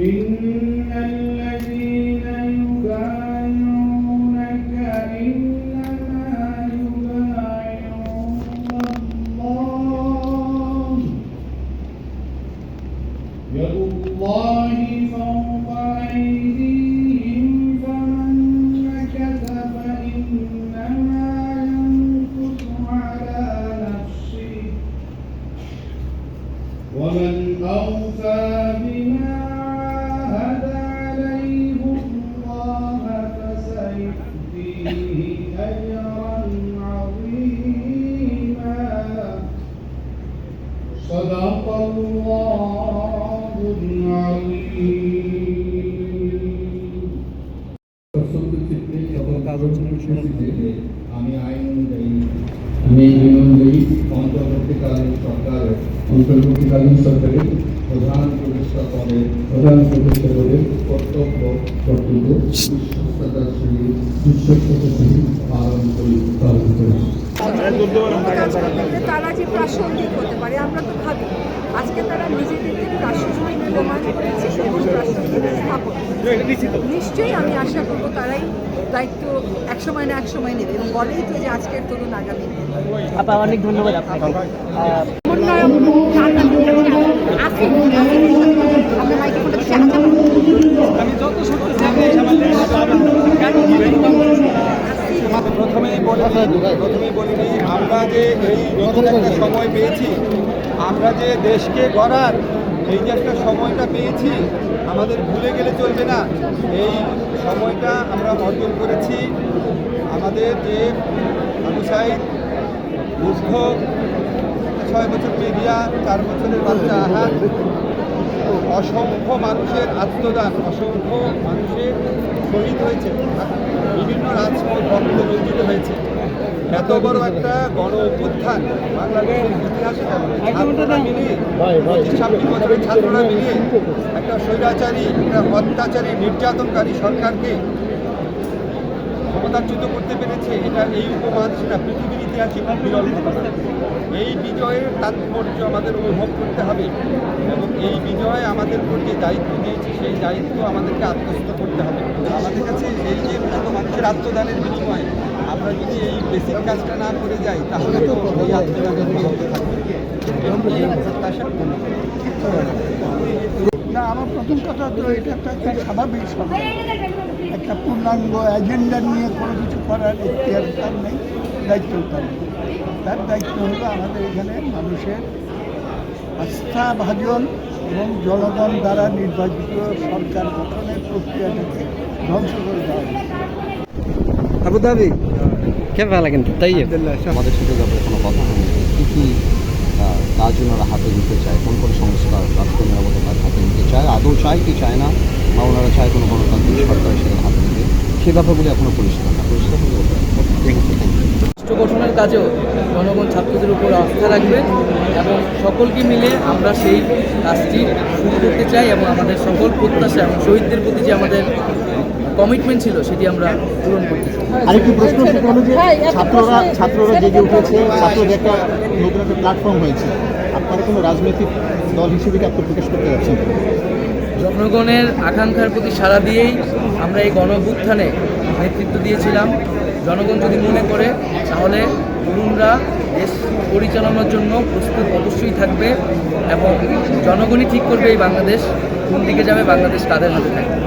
إن الله فوق أيديهم ومن أوفى অন্তর্বর্তীকালীন সরকারের প্রধান উপদেষ্টা পদে প্রধান উপদেষ্টা পদে কর্তব্য কর্তব্য বিশ্বস্ততার সহিত বিশ্বস্ততার সহিত পালন করি পালন করি করতে তারা যে প্রাসঙ্গিক হতে পারে আমরা তো ভাবি আজকে তারা নিজেদেরকে প্রাসঙ্গিক প্রমাণ করেছে এবং প্রাসঙ্গিক স্থাপন করেছে। নিশ্চয়ই আমি আশা করব তারাই দায়িত্ব এক সময় না এক সময় নেবে এবং বলেই তো যে আজকের তরুণ আগামী। আপা অনেক ধন্যবাদ আপনাকে প্রথমেই বলি প্রথমেই বলি আমরা যে এই নতুন একটা সময় পেয়েছি আমরা যে দেশকে গড়ার এই যে একটা সময়টা পেয়েছি আমাদের ভুলে গেলে চলবে না এই সময়টা আমরা অর্জন করেছি আমাদের যে আবু দীর্ঘ ছয় বছর মিডিয়া, চার বছরের বাচ্চা আহাত অসংখ্য মানুষের আত্মদান, অসংখ্য মানুষের শহীদ হয়েছে। বিভিন্ন রাজপথ রক্ত রঞ্জিত হয়েছে। এত বড় একটা গণ অভ্যুত্থান বাংলাদেশের ইতিহাসে ছাত্ররা মিলিয়ে ছাত্ররা মিলিয়ে একটা স্বৈরাচারী, একটা অত্যাচারী, নির্যাতনকারী সরকারকে ক্ষমতাচ্যুত করতে পেরেছে, এটা এই উপমহাদেশে না, পৃথিবীর ইতিহাসে খুব বিরল এই বিজয়ের তাৎপর্য আমাদের অনুভব করতে হবে এবং এই বিজয় আমাদের উপর যে দায়িত্ব দিয়েছে, সেই দায়িত্ব আমাদেরকে আত্মস্থ করতে হবে। আমাদের কাছে এই যে এত মানুষের আত্মদানের বিনিময়ে, আমরা যদি এই বেসিক কাজটা না করে যাই, তাহলে তো এই আত্মদানের বিরত থাকবে। এবং এই প্রত্যাশা প্রথম কথা তো এটা একটা খুব স্বাভাবিক সরকার একটা পূর্ণাঙ্গ এজেন্ডা নিয়ে কোনো কিছু করার ইতিহাস তার নেই দায়িত্ব তার নেই। তার দায়িত্ব হলো আমাদের এখানে মানুষের আস্থা ভাজন এবং জনগণ দ্বারা নির্বাচিত সরকার গঠনের প্রক্রিয়াটাকে ধ্বংস করে দেওয়া হয়েছে। আবু ধাবি কে ভালো লাগেন তাই আমাদের সাথে কোনো কথা হয়নি কী কী কাজ ওনারা হাতে নিতে চায় কোন কোন সংস্কার কাজ নিতে চায় কি চায় না বা ওনারা চায় কোনো গণতান্ত্রিক সরকার সেটা হাতে নিতে সে ব্যাপারগুলি এখনও পরিষ্কার না। পরিষ্কার রাষ্ট্র গঠনের কাজেও জনগণ ছাত্রদের উপর আস্থা রাখবে এবং সকলকে মিলে আমরা সেই কাজটি শুরু করতে চাই এবং আমাদের সকল প্রত্যাশা এবং শহীদদের প্রতি যে আমাদের কমিটমেন্ট ছিল সেটি আমরা পূরণ করতে চাই। আরেকটি প্রশ্ন সেটা হলো যে ছাত্ররা ছাত্ররা জেগে উঠেছে ছাত্রদের একটা নতুন একটা প্ল্যাটফর্ম হয়েছে। আপনারা কোনো রাজনৈতিক দল হিসেবে কি আত্মপ্রকাশ করতে যাচ্ছেন? জনগণের আকাঙ্ক্ষার প্রতি সাড়া দিয়েই আমরা এই গণভুত্থানে নেতৃত্ব দিয়েছিলাম। জনগণ যদি মনে করে, তাহলে তরুণরা দেশ পরিচালনার জন্য প্রস্তুত অবশ্যই থাকবে এবং জনগণই ঠিক করবে এই বাংলাদেশ, কোন দিকে যাবে বাংলাদেশ কাদের হাতে থাকবে।